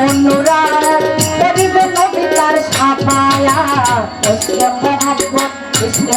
অনুরাগ করিবে নবী তার সাফায়া ইসকে মোহাম্মত ইসকে